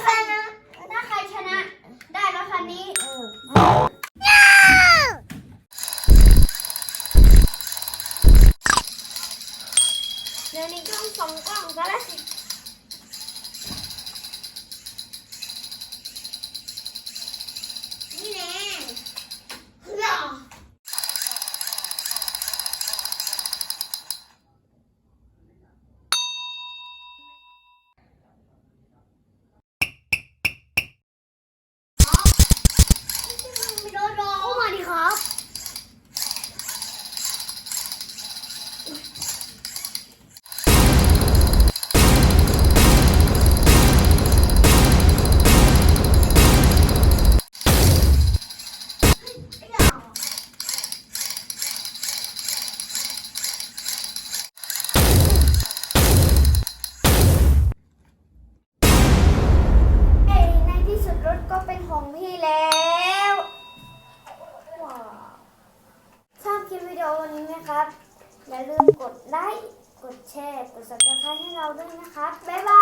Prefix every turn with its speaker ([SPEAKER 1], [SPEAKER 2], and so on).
[SPEAKER 1] ใถ้าใครชนะ ได้รถคันนี้เดี๋ยวนี่กล้องสองกล้องก็แล้วสิ พี่แล้วว้าวชอบคลิปวิดีโอนนี้ไหมครับ อย่าลืมกดไลค์ กดแชร์ กด subscribe ให้เราด้วยนะครับ บ๊ายบาย